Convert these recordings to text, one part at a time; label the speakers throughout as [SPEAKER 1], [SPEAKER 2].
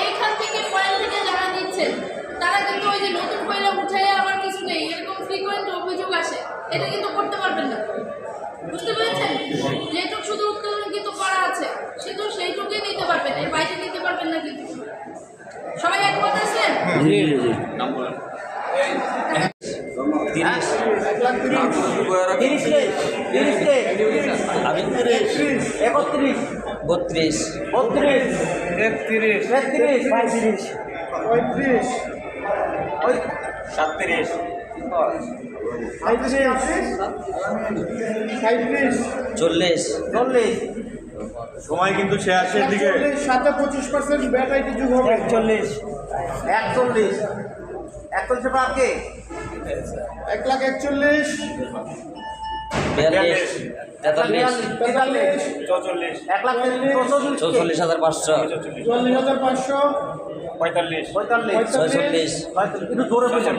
[SPEAKER 1] এইখান থেকে পয়েন্ট থেকে যারা নিচ্ছেন তারা কিন্তু ওই যে নতুন কয়লা উঠাই আমার কিছু নেই। এরকম ফ্রিকোয়েন্ট অভিযোগ আসে। এটা কিন্তু করতে পারবেন না। বুঝতে পেরেছেন? যেটুক শুধু উত্তোলন কিন্তু করা আছে শুধু সেইটুকুই নিতে পারবেন। এর বাইরে নিতে পারবেন না কিন্তু। সবাই একমত আছেন?
[SPEAKER 2] জি জি জি।
[SPEAKER 3] আমি
[SPEAKER 2] একত্রিশ
[SPEAKER 3] বত্রিশ
[SPEAKER 2] বত্রিশ পঁয়ত্রিশ
[SPEAKER 4] পঁয়ত্রিশ
[SPEAKER 3] সাতত্রিশ চল্লিশ
[SPEAKER 2] চল্লিশ
[SPEAKER 3] সময় কিন্তু
[SPEAKER 4] সাথে পঁচিশ পার্সেন্ট ব্যাটারি কিছু
[SPEAKER 2] একচল্লিশ একচল্লিশ একচল্লিশ পাকে
[SPEAKER 4] এক লাখ একচল্লিশ।
[SPEAKER 3] চৌচল্লিশ।
[SPEAKER 2] এক লাখ চৌচল্লিশ।
[SPEAKER 3] চৌচল্লিশ হাজার পাঁচশো।
[SPEAKER 4] চুয়াল্লিশ হাজার পাঁচশো।
[SPEAKER 3] পঁয়তাল্লিশ।
[SPEAKER 2] পঁয়তাল্লিশ।
[SPEAKER 3] ছয়চল্লিশ।
[SPEAKER 2] একটু জোরে বলুন।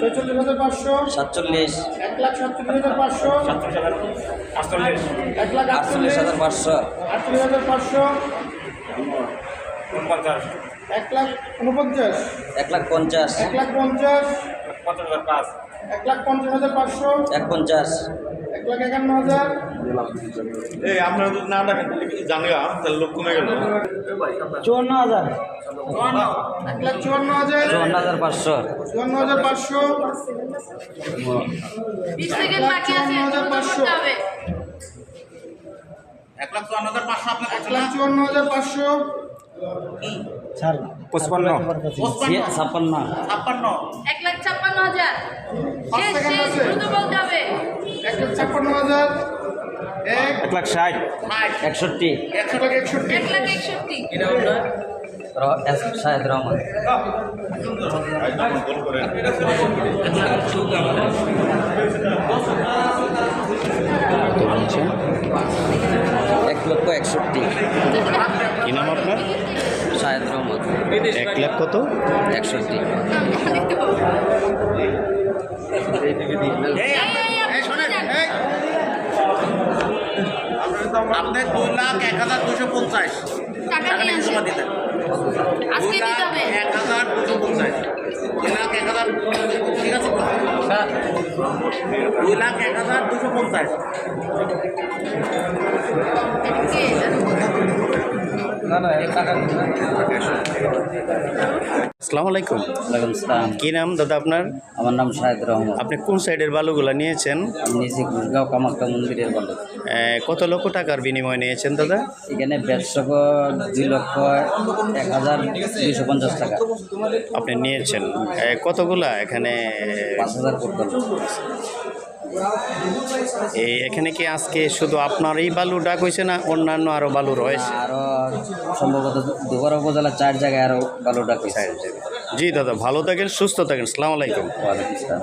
[SPEAKER 4] ছয়চল্লিশ হাজার পাঁচশো।
[SPEAKER 3] সাতচল্লিশ।
[SPEAKER 4] এক লাখ সাতচল্লিশ হাজার পাঁচশো।
[SPEAKER 3] আটচল্লিশ
[SPEAKER 4] এক লাখ
[SPEAKER 3] আটচল্লিশ।
[SPEAKER 4] আটচল্লিশ
[SPEAKER 3] হাজার পাঁচশো।
[SPEAKER 4] আটচল্লিশ হাজার পাঁচশো।
[SPEAKER 3] পঞ্চাশ
[SPEAKER 4] এক লাখ উনপঞ্চাশ।
[SPEAKER 3] এক লাখ পঞ্চাশ।
[SPEAKER 4] এক লাখ পঞ্চাশ।
[SPEAKER 3] পঞ্চাশ হাজার পাঁচ
[SPEAKER 4] এক লাখ পঞ্চাশ হাজার পাঁচশো।
[SPEAKER 3] এক পঞ্চাশ।
[SPEAKER 4] এক লাখ একান্ন হাজার।
[SPEAKER 3] এই আপনারা যদি না ডাকেন তাহলে কিছু জানগা তাহলে লোক কমে গেল।
[SPEAKER 2] চুয়ান্ন হাজার।
[SPEAKER 4] এক লাখ চুয়ান্ন হাজার।
[SPEAKER 3] চুয়ান্ন হাজার পাঁচশো।
[SPEAKER 4] চুয়ান্ন হাজার পাঁচশো।
[SPEAKER 1] বিশ সেকেন্ড বাকি আছে দ্রুত করতে হবে।
[SPEAKER 4] এক লাখ চুয়ান্ন হাজার পাঁচশো।
[SPEAKER 5] পঁচপান্ন।
[SPEAKER 3] ছাপ্পান্ন।
[SPEAKER 1] এক লাখ ছাপ্পান্ন হাজার।
[SPEAKER 4] পাঁচ
[SPEAKER 1] শেষ
[SPEAKER 4] সেকেন্ড
[SPEAKER 1] শেষ
[SPEAKER 4] আছে।
[SPEAKER 1] দ্রুত বলতে হবে।
[SPEAKER 4] এক লাখ ছাপ্পান্ন হাজার। এক।
[SPEAKER 5] এক লাখ ষাট।
[SPEAKER 3] একষট্টি।
[SPEAKER 4] এক লাখ একষট্টি।
[SPEAKER 1] এক লাখ একষট্টি।
[SPEAKER 3] শাহেদ রহমান। এক লক্ষ একষট্টি।
[SPEAKER 5] কি নাম আপনার?
[SPEAKER 3] শাহেদ রহমান
[SPEAKER 5] এক লাখ কত?
[SPEAKER 3] একষট্টি।
[SPEAKER 6] আপনার দুই লাখ এক হাজার দুশো পঞ্চাশ।
[SPEAKER 1] টাকা নিয়ে আসেন।
[SPEAKER 6] দিতেন দুই লাখ এক হাজার দুশো পঞ্চাশ। দুই লাখ এক হাজার ঠিক আছে? দুই লাখ এক হাজার দুশো পঞ্চাশ?
[SPEAKER 5] আসসালামু আলাইকুম।
[SPEAKER 3] ওয়ালাইকুম আসসালাম।
[SPEAKER 5] কি নাম দাদা আপনার?
[SPEAKER 3] আমার নাম শাহেদ রহমান।
[SPEAKER 5] আপনি কোন সাইডের বালুগুলা নিয়েছেন?
[SPEAKER 3] নিয়েছি কামাখ্যা মন্দিরের
[SPEAKER 5] কত লক্ষ টাকার বিনিময় নিয়েছেন দাদা?
[SPEAKER 3] এখানে ব্যবসক দুই লক্ষ এক হাজার দুইশো পঞ্চাশ টাকা।
[SPEAKER 5] আপনি নিয়েছেন। কতগুলা এখানে?
[SPEAKER 3] পাঁচ হাজার
[SPEAKER 5] এই এখানে কি আজকে শুধু আপনার এই বালু ডাক হয়েছে না অন্যান্য আরও বালু রয়েছে
[SPEAKER 3] আরও সম্ভবত দুবার উপজেলার চার জায়গায় আরও বালু ডাক
[SPEAKER 5] জি দাদা ভালো থাকেন সুস্থ থাকেন সালাম আলাইকুম।
[SPEAKER 3] ওয়ালাইকুম আসসালাম।